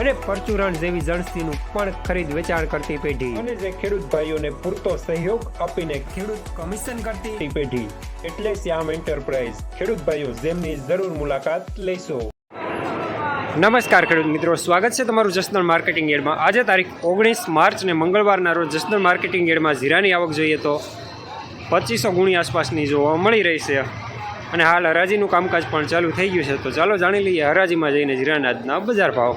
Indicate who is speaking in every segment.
Speaker 1: અને પરચુરણ જેવી જણસીનું પણ ખરીદ વેચાણ કરતી પેઢી. અને જે ખેડૂત ભાઈઓને પૂરતો સહયોગ આપીને ખેડૂત કમિશન કરતી પેઢી. એટલે શ્યામ એન્ટરપ્રાઇઝ. ખેડૂત ભાઈઓ જેમની જરૂર મુલાકાત લેશો. નમસ્કાર ખેડૂત મિત્રો સ્વાગત છે તમારું જસનલ માર્કેટિંગ એડમાં. આજે તારીખ ઓગણીસ માર્ચ ને મંગળવારના રોજ જસનલ માર્કેટિંગ એડમાં જીરાની આવક જોઈએ તો પચીસો ગુણી આસપાસની જોવા મળી રહી છે. અને હાલ હરાજીનું કામકાજ પણ ચાલુ થઈ ગયું છે. તો ચાલો જાણી લઈએ હરાજીમાં જઈને જીરાના આજના બજાર ભાવ.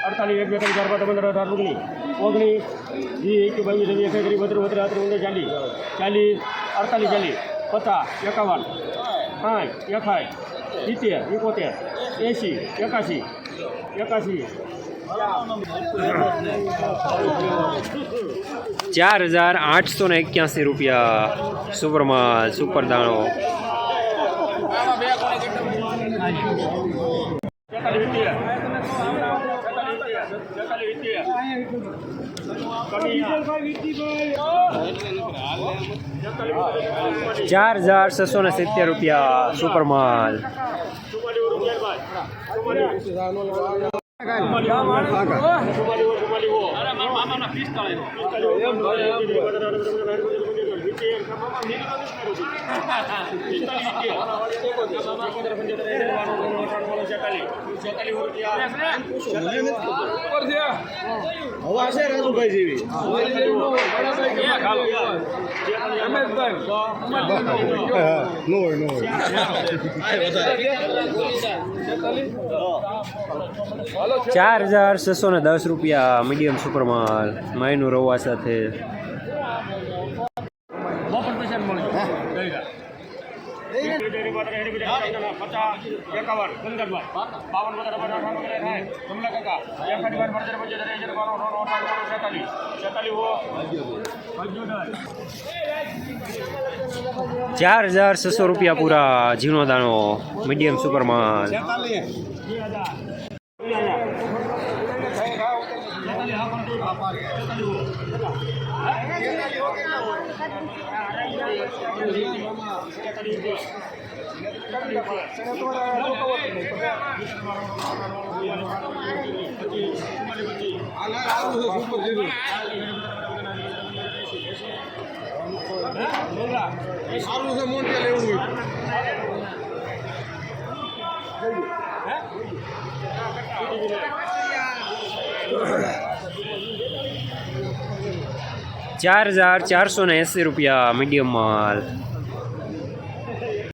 Speaker 2: એક બે ત્રણ ચાર પાંચ પંદર અઢાર ઓગણીસ ઓગણીસ વીસ એક બાવીસ ત્રેવીસ એકત્રીસ બત્રીસ બત્રીસ આત્રીસ ઓગણીસ ચાલીસ ચાલીસ અડતાલીસ ચાલીસ પચાસ એકાવન સાઠ એકાઠ સિત્તેર એકોતેર એંસી એકાશી એકાશી
Speaker 1: ચાર હજાર આઠસો ને એક્યાસી રૂપિયા સુપરમાં સુપર ચાર હજાર છસો ને સિત્તેર રૂપિયા
Speaker 3: સુપર સુપરમાં
Speaker 1: ચાર હજાર છસો ને દસ રૂપિયા મીડિયમ સુપરમાં માયનું રવા સાથે.
Speaker 2: પચાસ એકાવન પંદર બાવન થાય કમલા કાકા એકાઠ બાર પંદર પંચોતેર એસી બારો નો અઠાવન છેતાલીસ છેતાલીસ હો
Speaker 1: ચાર હજાર છસો રૂપિયા પૂરા ઝીણો દાણો મીડિયમ સુપરમાં
Speaker 3: સારું છે મોટી લેવું
Speaker 1: ચાર હજાર ચારસો ને એંસી રૂપિયા મીડિયમ માલ.